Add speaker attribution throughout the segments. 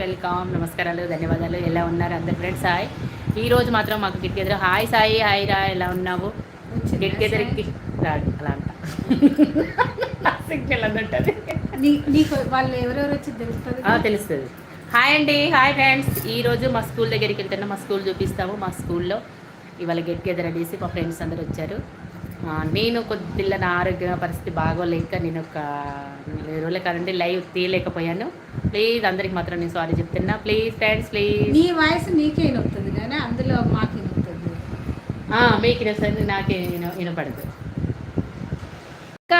Speaker 1: Welcome నమస్కారాలు ధన్యవాదాలు. ఎలా ఉన్నారు అందరు ఫ్రెండ్స్ హాయ్. ఈ రోజు మాత్రం మాకు get together hi Sai hi రా ఎలా ఉన్నావు? గెట్ గెదర్కి రాడు అలా అంట.
Speaker 2: నీకు వాళ్ళు ఎవరెవరు వచ్చి తెలుస్తుంది?
Speaker 1: తెలుస్తుంది. హాయ్ అండి హాయ్ ఫ్రెండ్స్ ఈ రోజు మా స్కూల్ దగ్గరికి వెళ్తున్నా మా స్కూల్ చూపిస్తాము. మా స్కూల్లో ఇవాళ గెట్ గెదర్ అనేసి మా ఫ్రెండ్స్ అందరు వచ్చారు. నేను కొద్దిగా నా ఆరోగ్య పరిస్థితి బాగోలేక నేను ఒక రోజుల కాదండి లైవ్ తీయలేకపోయాను. ప్లీజ్ అందరికి మాత్రం నేను సారీ చెప్తున్నా. Please friends please.
Speaker 2: నీ వాయిస్ నీకే వినొస్తుంది కానీ అందులో మాకు వినొస్తుంది
Speaker 1: మీకు వినొస్తుంది నాకే విన- వినపడదు.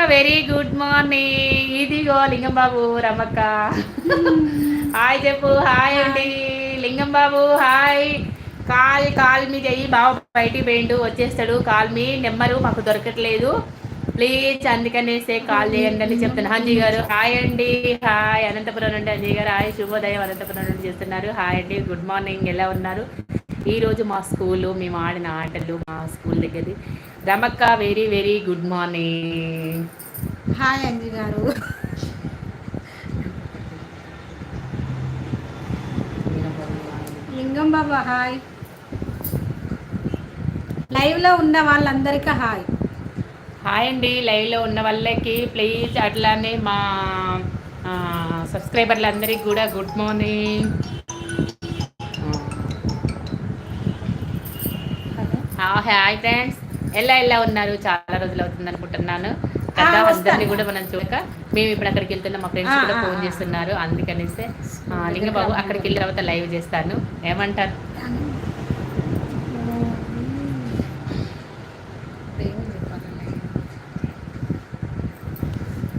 Speaker 1: వెరీ గుడ్ మార్నింగ్ ఇదిగో లింగం బాబు రమక్క హాయ్ చెప్పు హాయ్ అండి లింగం బాబు హాయ్ కాల్ కాల్ మీ చెయ్యి బాబు బయటికి పోయిండు వచ్చేస్తాడు. కాల్ మీ నెంబరు మాకు దొరకట్లేదు. ప్లీజ్ అందుకనేసే కాల్ చేయండి అని చెప్తాను హంజీ గారు హాయ్ అండి. హాయ్. అనంతపురం నుండి అంజీ గారు హాయ్. శుభోదయం. అనంతపురం నుండి చేస్తున్నారు. హాయ్ అండి. Good morning. ఎలా ఉన్నారు? ఈ రోజు మా స్కూలు మేము ఆడిన ఆటలు మా స్కూల్ దగ్గరది. రమక్క very very good morning.
Speaker 2: Hi Anji గారు. లింగం బాబా హాయ్. లైవ్లో ఉన్న వాళ్ళందరికీ హాయ్.
Speaker 1: హాయ్ అండి. లైవ్లో ఉన్న వాళ్ళకి ప్లీజ్ అట్లానే మా సబ్స్క్రైబర్లందరికీ కూడా గుడ్ మార్నింగ్ హాయ్ ఫ్రెండ్స్ ఎలా ఎలా ఉన్నారు? చాలా రోజులు అవుతుంది అనుకుంటున్నాను. కదా. అందరినీ కూడా మనం చూడక. మేము ఇప్పుడు అక్కడికి వెళ్తున్నాం మా ఫ్రెండ్స్ కూడా ఫోన్. చేస్తున్నారు. అందుకనేసి లింగబాబు అక్కడికి వెళ్ళిన తర్వాత లైవ్ చేస్తాను. ఏమంటారు?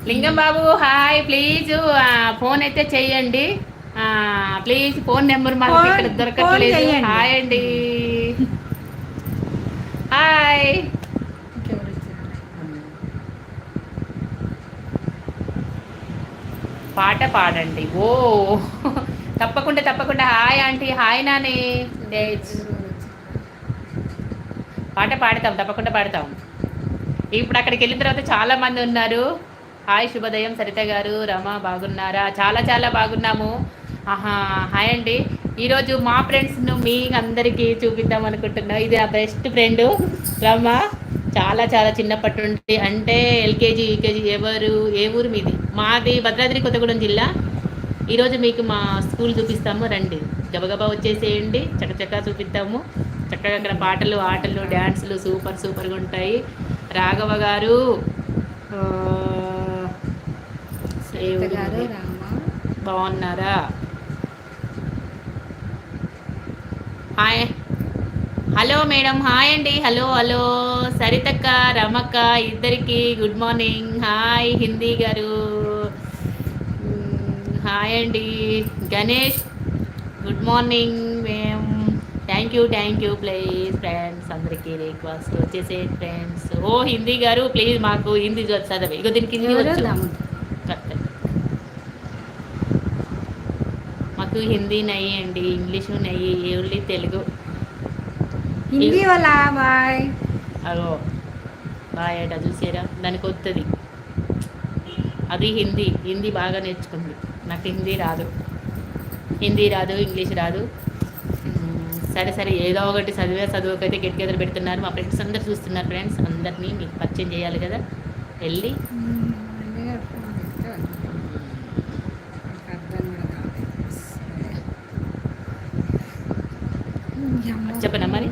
Speaker 1: లింగం బాబు హాయ్. ప్లీజ్ ఫోన్ అయితే చెయ్యండి ప్లీజ్ ఫోన్ నెంబర్ మాకు ఇక్కడ దొరకట్లేదు. హాయ్ అండి. హాయ్? పాట పాడండి. ఓ. తప్పకుండా తప్పకుండా. Hi aunty. హాయ్ నాని? పాట పాడతాం తప్పకుండా పాడతాం. ఇప్పుడు అక్కడికి వెళ్ళిన తర్వాత చాలా మంది ఉన్నారు. హాయ్ శుభోదయం సరిత గారు రమ బాగున్నారా? చాలా చాలా బాగున్నాము. ఆహా హాయ్ అండి. ఈరోజు మా ఫ్రెండ్స్ను మీ అందరికీ చూపిద్దాం అనుకుంటున్నా. ఇది నా బెస్ట్ ఫ్రెండ్ రమ. చాలా చాలా చిన్నప్పటి నుండి అంటే ఎల్కేజీ యూకేజీ ఎవరు ఏ ఊరు మీది? మాది భద్రాద్రి కొత్తగూడెం జిల్లా. ఈరోజు మీకు మా స్కూల్ చూపిస్తాము. రండి. గబగబా వచ్చేసేయండి. చకచకా చూపిద్దాము. చక్కగా అక్కడ పాటలు ఆటలు డ్యాన్సులు సూపర్ సూపర్గా ఉంటాయి. రాఘవ గారు బాగున్నారా? హాయ్. హలో మేడం హాయ్ అండి. Hello hello. సరితక్క రమక్క ఇద్దరికి గుడ్ మార్నింగ్. హాయ్ హిందీ గారు. హాయ్ అండి. గణేష్ గుడ్ మార్నింగ్ మేం. Thank you thank you please. Friends అందరికీ రిక్వెస్ట్ వచ్చేసే ఫ్రెండ్స్. ఓ హిందీ గారు ప్లీజ్ మాకు హిందీ చదవి ఇగో దీనికి హిందీ వచ్చు. కరెక్ట్. మాకు హిందీ నయ్యి అండి ఇంగ్లీషు నయ్యి ఓన్లీ తెలుగు.
Speaker 2: హిందీ వాళ్ళ బాయ్.
Speaker 1: అగో బాయ్ అట చూసారా దానికి వస్తుంది అది హిందీ హిందీ బాగా నేర్చుకుంది. నాకు హిందీ రాదు. హిందీ రాదు ఇంగ్లీష్ రాదు. సరే సరే ఏదో ఒకటి చదివే చదువుకైతే గెట్ గెదర్ పెడుతున్నారు. మా ఫ్రెండ్స్ అందరు చూస్తున్నారు ఫ్రెండ్స్. అందరినీ మీకు పరిచయం చేయాలి కదా. వెళ్ళి
Speaker 2: అన్నయ్య ఫోన్ చేస్తే నాకు అర్థం కూడా కాలేదు. సరే. అమ్మ.
Speaker 1: చెప్పనా మరి?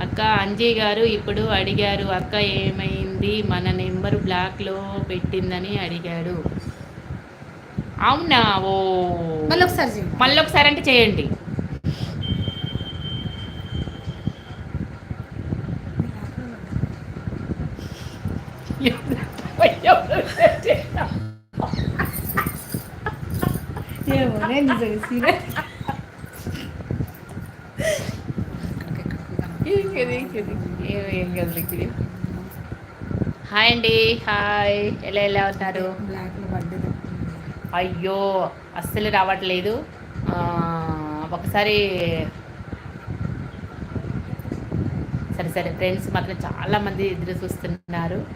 Speaker 1: అక్క అంజయ్ గారు ఇప్పుడు అడిగారు అక్క ఏమైంది? మన నెంబర్ బ్లాక్లో పెట్టిందని అడిగాడు. అవునా? ఓ.
Speaker 2: మళ్ళీ ఒకసారి చెప్పు.
Speaker 1: మళ్ళీ ఒకసారి అంటే చేయండి
Speaker 2: ఏమోనే
Speaker 1: హాయ్ అండి హాయ్. ఎలా ఎలా
Speaker 2: పడ్డది
Speaker 1: అయ్యో అస్సలు రావట్లేదు. ఆ, ఒకసారి సరే సరే ఫ్రెండ్స్ మాత్రం చాలా మంది ఎదురు చూస్తున్నారు.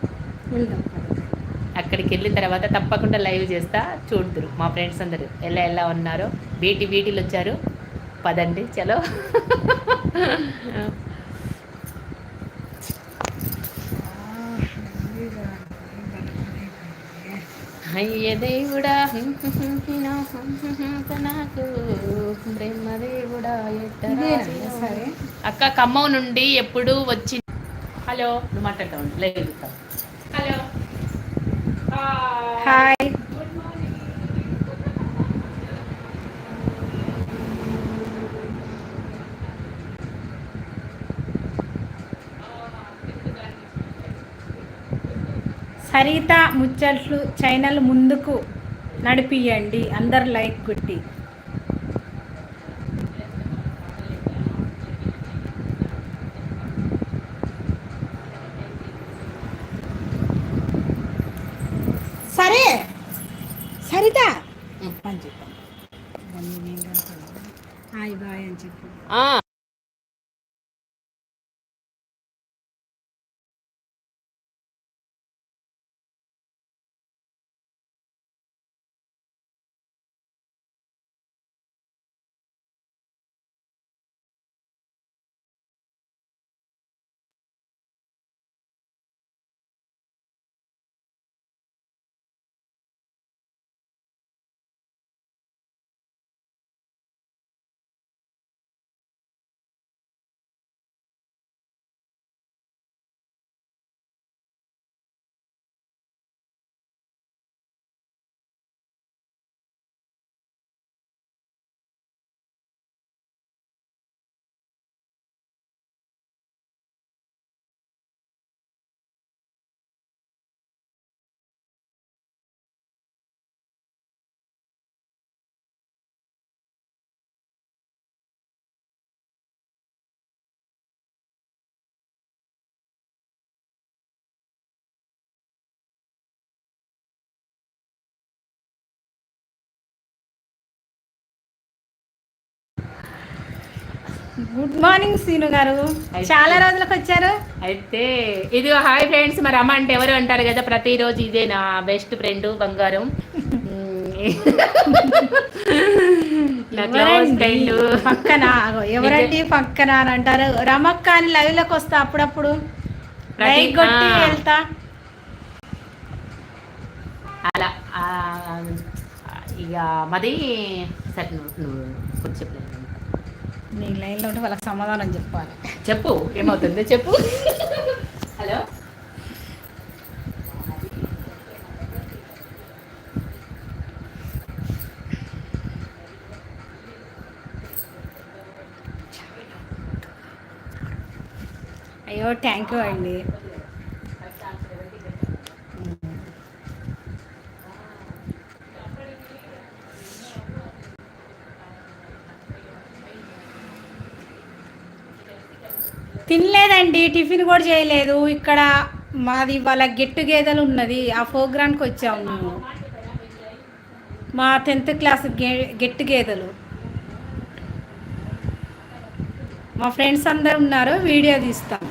Speaker 1: అక్కడికి వెళ్ళిన తర్వాత తప్పకుండా లైవ్ చేస్తా చూడుదురు మా ఫ్రెండ్స్ అందరూ. ఎలా ఎలా ఉన్నారో. బీటీ బీటీలు వచ్చారు. పదండి చలో. అయ్య దేవుడా నాకు బ్రహ్మ దేవుడా
Speaker 2: ఇదేనా సరే.
Speaker 1: అక్క ఖమ్మం నుండి ఎప్పుడు వచ్చి హలో. నువ్వు మాట్లాడతావు? లేదు. హలో.
Speaker 2: హాయ్ సరిత ముచ్చట్లు ఛానల్ ముందుకు నడిపియండి. అందరు లైక్ కొట్టి. సరే. సరిత. అని చెప్పాను హాయ్ బాయ్ అని చెప్పు. గుడ్ మార్నింగ్ సీను గారు. చాలా రోజులకు వచ్చారు.
Speaker 1: అయితే ఇది హాయ్ ఫ్రెండ్స్. మరి అమ్మ అంటే ఎవరు అంటారు కదా ప్రతిరోజు ఇదే నా బెస్ట్ ఫ్రెండ్ బంగారం. నా క్లోజ్ ఫ్రెండ్.
Speaker 2: పక్కన ఎవరండి పక్కన అని అంటారు. రమక్క అని లైవ్లోకి వస్తా అప్పుడప్పుడు. కొట్టి. వెళ్తా.
Speaker 1: అలా ఇక మది సరే నువ్వు చెప్పలేదు
Speaker 2: నీ లైన్లో ఉంటే వాళ్ళకి సమాధానం చెప్పాలి.
Speaker 1: చెప్పు ఏమవుతుంది? చెప్పు. హలో?
Speaker 2: అయ్యో థ్యాంక్ యూ అండి. తినలేదండి టిఫిన్ కూడా చేయలేదు. ఇక్కడ మాది వాళ్ళ గెట్టు గేదెలు ఉన్నది ఆ ప్రోగ్రామ్కి వచ్చాము మేము. మా టెన్త్ క్లాస్ గెట్ గెట్టు గేదెలు మా ఫ్రెండ్స్ అందరు ఉన్నారు వీడియో తీస్తాం.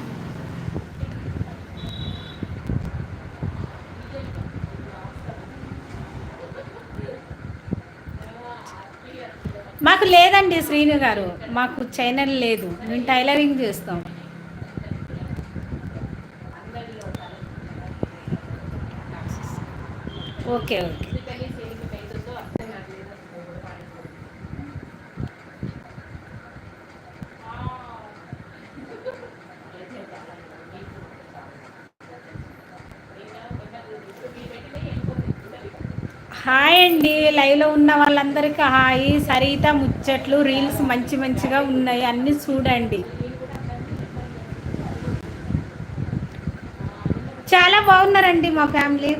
Speaker 2: మాకు లేదండి శ్రీను గారు మాకు ఛానల్ లేదు. మేము టైలరింగ్ చేస్తాం. Okay okay. హాయ్ అండి. లైవ్లో ఉన్న వాళ్ళందరికీ హాయ్. సరిత ముచ్చట్లు రీల్స్ మంచి మంచిగా ఉన్నాయి. అన్నీ చూడండి. చాలా బాగున్నారండి మా ఫ్యామిలీ.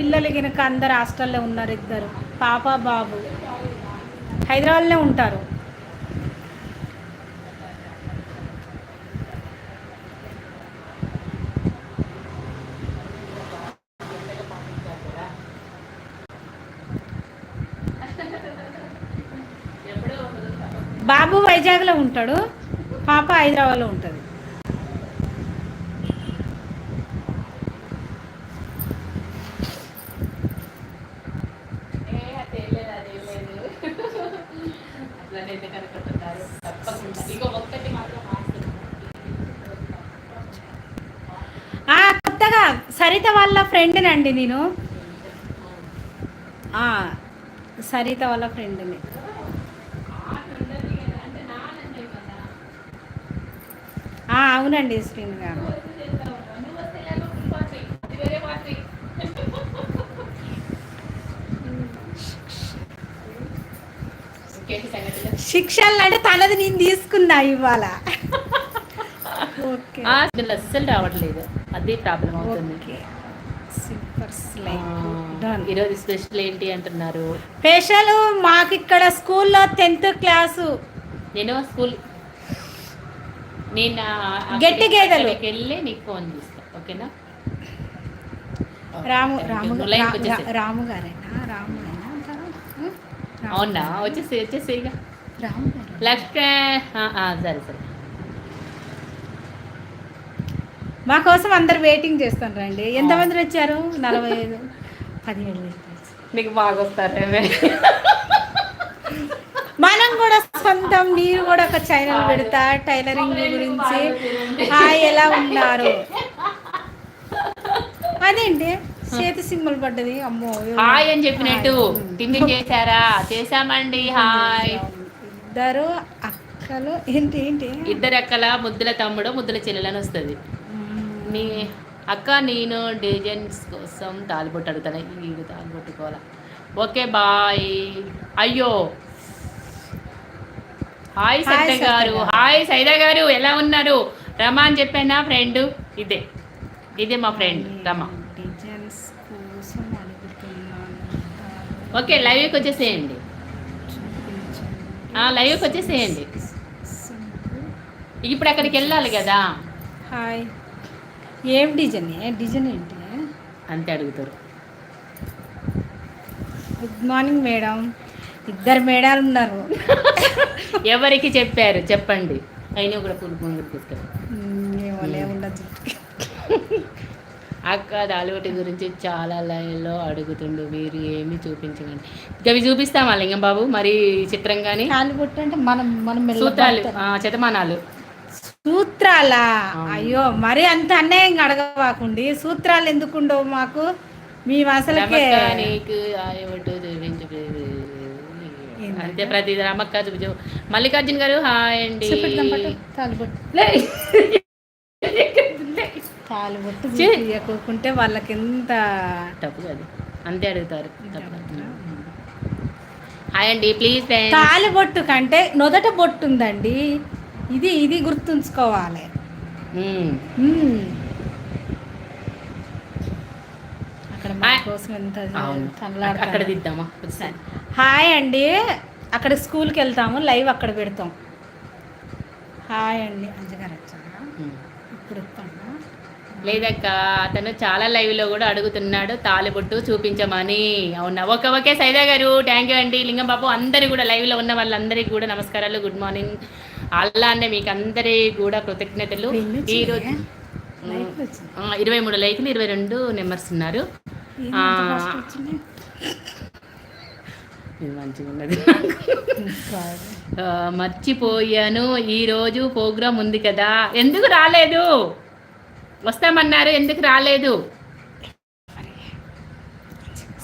Speaker 2: పిల్లలు కనుక అందరు హాస్టల్లో ఉన్నారు ఇద్దరు. పాప బాబు. హైదరాబాద్లో ఉంటారు. బాబు వైజాగ్లో ఉంటాడు. పాప హైదరాబాద్లో ఉంటుంది
Speaker 1: పిల్లలు ఎందుకు అనుకుంటున్నారు తప్పకుండా ఇక ఒక్కటి మాత్రం మార్చుతున్నాను.
Speaker 2: ఆ, కొత్తగా సరిత వాళ్ళ ఫ్రెండ్నండి నేను. సరిత వాళ్ళ ఫ్రెండ్ని. ఆ, అవునండి శ్రీని గారు? శిక్షలు అంటే తనది నేను తీసుకున్నా ఇవాళ.
Speaker 1: అస్సలు రావట్లేదు. అది ప్రాబ్లం అవుతుంది. ఈరోజు స్పెషల్ ఏంటి అంటున్నారు?
Speaker 2: స్పెషల్ మాకు ఇక్కడ స్కూల్లో టెన్త్ క్లాసు.
Speaker 1: నేను స్కూల్ నేను
Speaker 2: గట్టి గేదెలు.
Speaker 1: వెళ్ళి నీకు ఫోన్ చేస్తా ఓకేనా?
Speaker 2: రాము. రాము రాము గారేనా? రాము
Speaker 1: అవునా. వచ్చేసి వచ్చేసి ఇక.
Speaker 2: రాము గారు
Speaker 1: లక్ష్మి ఆ, ఆ, సరే సరే.
Speaker 2: మా కోసం అందరు వెయిటింగ్ చేస్తాను రండి ఎంతమంది వచ్చారు నలభై ఐదు. పదిహేడు.
Speaker 1: నీకు బాగా వస్తారు
Speaker 2: మనం కూడా సొంతం మీరు కూడా ఒక ఛానల్ పెడతా టైలరింగ్ గురించి. హాయ్ ఎలా ఉన్నారు? అదేంటి? చేతి సింబల్ పడ్డది. అమ్మో
Speaker 1: హాయ్ అని చెప్పినట్టు. టిఫిన్ చేశారా? చేశామండి. హాయ్.
Speaker 2: ఇద్దరు అక్కలు ఏంటి ఏంటి?
Speaker 1: ఇద్దరు అక్కల ముద్దుల తమ్ముడు ముద్దుల చెల్లెలని వస్తుంది. నీ అక్క నేను డిజైన్స్ కోసం తాలిబొట్టు అడుగుతాను వీడు తాలిబొట్టుకోవాలా. Okay bye. అయ్యో. హాయ్ సత్య గారు. హాయ్ సైదా గారు. ఎలా ఉన్నారు? రమా అని చెప్పానా? ఫ్రెండ్? ఇదే. ఇదే మా ఫ్రెండ్ రమా. ఓకే లైవ్కి వచ్చేసేయండి. లైవ్కి వచ్చేసేయండి. ఇప్పుడు అక్కడికి వెళ్ళాలి కదా.
Speaker 2: హాయ్. ఏం డిజైన్ డిజైన్ ఏంటి?
Speaker 1: అంతే అడుగుతారు.
Speaker 2: గుడ్ మార్నింగ్ మేడం ఇద్దరు మేడాలు ఉన్నారు.
Speaker 1: ఎవరికి చెప్పారు? చెప్పండి. అయినా కూడా పూలు పొంగులు తీసుకెళ్ళి అక్క దాలివటి గురించి చాలా లైన్లో అడుగుతుండు. మీరు ఏమి చూపించకండి. ఇక అవి చూపిస్తామా లింగం బాబు. మరి చిత్రంగాని
Speaker 2: కాలు అంటే మనం మనం
Speaker 1: సూత్రాలు
Speaker 2: పడతాం. సూత్రాలా. అయ్యో మరి అంత అన్యాయంగా అడగవాకుండి సూత్రాలు ఎందుకు ఉండవు మాకు మేము అసలుకే
Speaker 1: అంతే ప్రతి రమక్క చూపించు మల్లికార్జున్ గారు హాయ్ అండి.
Speaker 2: తాలు బొట్టు వాళ్ళకి ఎంత
Speaker 1: తప్పు కాదు. అంతే అడుగుతారు. హాయ్ అండి ప్లీజ్
Speaker 2: తాలి బొట్టు కంటే నొదట బొట్టు ఉందండి ఇది ఇది గుర్తుంచుకోవాలి. అక్కడ కోసం ఎంత.
Speaker 1: అక్కడ దిద్దామా.
Speaker 2: హాయ్ అండి. అక్కడ స్కూల్కి వెళ్తాము లైవ్ అక్కడ పెడతాం. హాయ్ అండి. అంజగారు వచ్చారా. ఇప్పుడు
Speaker 1: లేదక్క అతను చాలా లైవ్లో కూడా అడుగుతున్నాడు తాలిబొట్టు చూపించమని. అవునా? ఓకే ఓకే సైదా గారు థ్యాంక్ యూ అండి. లింగం బాబు అందరు కూడా లైవ్లో ఉన్న వాళ్ళందరికీ కూడా నమస్కారాలు. Good morning. అల్లా అనే మీకు అందరి కూడా కృతజ్ఞతలు.
Speaker 2: ఇప్పుడు ఎన్ని వచ్చినాయి?
Speaker 1: ఈ రోజు
Speaker 2: లైవ్ వచ్చింది.
Speaker 1: ఆ, ఇరవై మూడు లైకులు ఇరవై రెండు నెంబర్స్ ఉన్నారు. మర్చిపోయాను. ఈ రోజు ప్రోగ్రామ్ ఉంది కదా. ఎందుకు రాలేదు? వస్తామన్నారు ఎందుకు రాలేదు?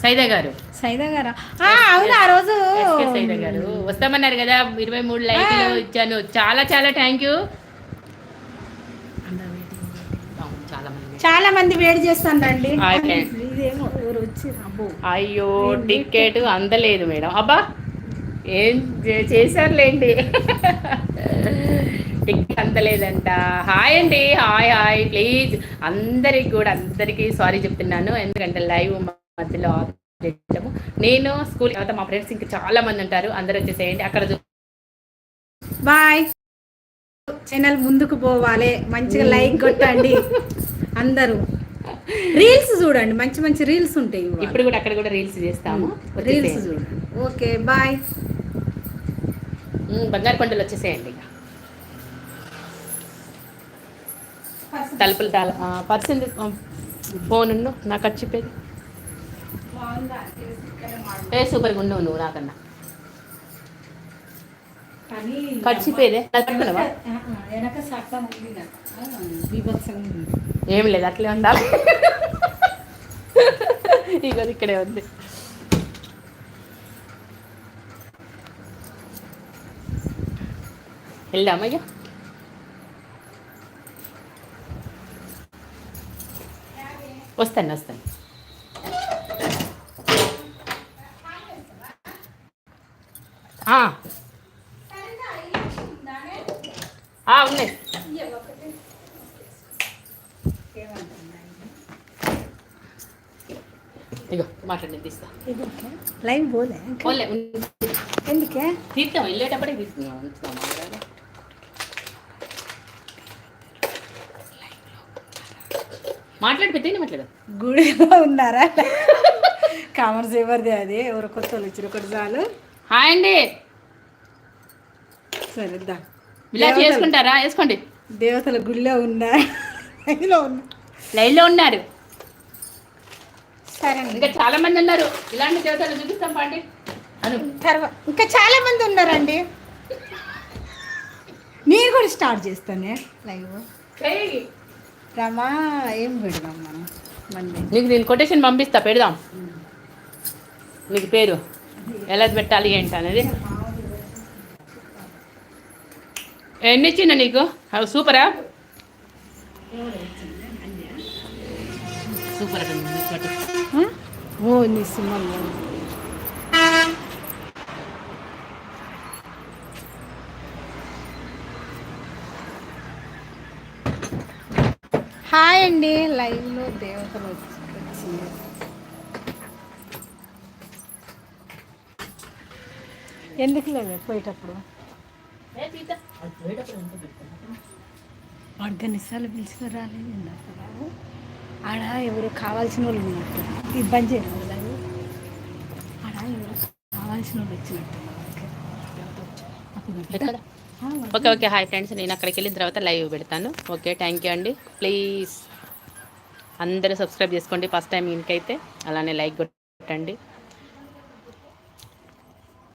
Speaker 1: సైదా గారు.
Speaker 2: సైదా గారా? అవును ఆ రోజు.
Speaker 1: సైదా గారు. వస్తామన్నారు కదా ఇరవై మూడు లైకులు ఇచ్చాను. చాలా చాలా థ్యాంక్ యూ చాలా మంది.
Speaker 2: చాలా మంది వేడి చేస్తాను రండి
Speaker 1: ఓకే.
Speaker 2: ఇదేమో ఎవరు వచ్చి అబ్బో
Speaker 1: అయ్యో టికెట్ అందలేదు మేడం. అబ్బా ఏం చేశారులేండి. టికెట్ అందలేదంట. హాయ్ అండి హాయ్ హాయ్ ప్లీజ్ అందరికి కూడా అందరికీ సారీ చెప్తున్నాను. ఎందుకంటే లైవ్ మధ్యలో నేను స్కూల్ తర్వాత మా ఫ్రెండ్స్ ఇంకా చాలా మంది ఉంటారు. అందరూ వచ్చేసేయండి. అక్కడ
Speaker 2: బాయ్. ఛానల్ ముందుకు పోవాలి. మంచిగా లైక్ కొట్టండి. అందరూ. రీల్స్ చూడండి. మంచి మంచి రీల్స్ ఉంటాయి.
Speaker 1: ఇప్పుడు కూడా అక్కడ కూడా రీల్స్ చేస్తాము.
Speaker 2: రీల్స్. చూడండి. Okay bye.
Speaker 1: బంగారు పండులు వచ్చేసేయండి ఇక. తలుపులు తాళ ఆ, పర్స్ ఎందుకు ఆ, ఫోన్ ఉండు. నాకు ఖర్చు చెప్పేది ఏ సూపర్గా ఉండవు నువ్వు నాకన్నా. ఖర్చిపోయేదే పట్టుకున్నావా ఏం లేదు అట్లే ఉండాలి. ఇక ఇక్కడే ఉంది. వెళ్దామా ఇక వస్తాను వస్తాను ఆ. ఆ, ఉన్నాయి. ఇగో మాట్లాడి తీస్తా.
Speaker 2: పోలే.
Speaker 1: ఓన్లే
Speaker 2: ఎందుకే?
Speaker 1: తీద్దాం వెళ్ళేటప్పుడే. మాట్లాడి పెద్ద మాట్లాడు.
Speaker 2: గుడిలో ఉన్నారా? కామర్స్ ఎవరిది అది? ఎవరు కొత్త వాళ్ళు వచ్చారు ఒకటి చాలు.
Speaker 1: హాయ్ అండి.
Speaker 2: సరే
Speaker 1: ఇలా చేసుకుంటారా? వేసుకోండి.
Speaker 2: దేవతల గుడిలో ఉన్నా లైన్లో ఉన్నా.
Speaker 1: లైన్లో ఉన్నారు.
Speaker 2: సరే
Speaker 1: ఇంకా చాలా మంది ఉన్నారు. ఇలాంటి దేవతలు చూపిస్తాం పాండి. అను.
Speaker 2: తర్వాత ఇంకా చాలా మంది ఉన్నారండి. నేను కూడా స్టార్ట్ చేస్తానే లైవ్. రమా ఏం పెడదాం మనం?
Speaker 1: నీకు నేను కొటేషన్ పంపిస్తా పెడదాం. నీకు పేరు? ఎలా పెట్టాలి ఏంటి అనేది ఎన్ని ఇచ్చిందా నీకు? అవి సూపరా? సూపర్
Speaker 2: ఓ నీ సినిమాలో. హాయ్ అండి లైవ్లో దేవతలు వచ్చి వచ్చింది. ఎందుకు లేదు పోయేటప్పుడు. ఆర్గనిసాలు పిలిచిన రాలేదు. ఆడ ఎవరు కావాల్సిన వాళ్ళు ఉన్నట్టు. ఇబ్బంది చేయలేదు ఆడ ఎవరు కావాల్సిన వాళ్ళు వచ్చినట్టు.
Speaker 1: Okay okay. హాయ్ ఫ్రెండ్స్ నేను అక్కడికి వెళ్ళిన తర్వాత లైవ్ పెడతాను. ఓకే థ్యాంక్ యూ అండి. ప్లీజ్ అందరూ సబ్స్క్రైబ్ చేసుకోండి ఫస్ట్ టైం ఇంకైతే. అలానే లైక్ కొట్టండి.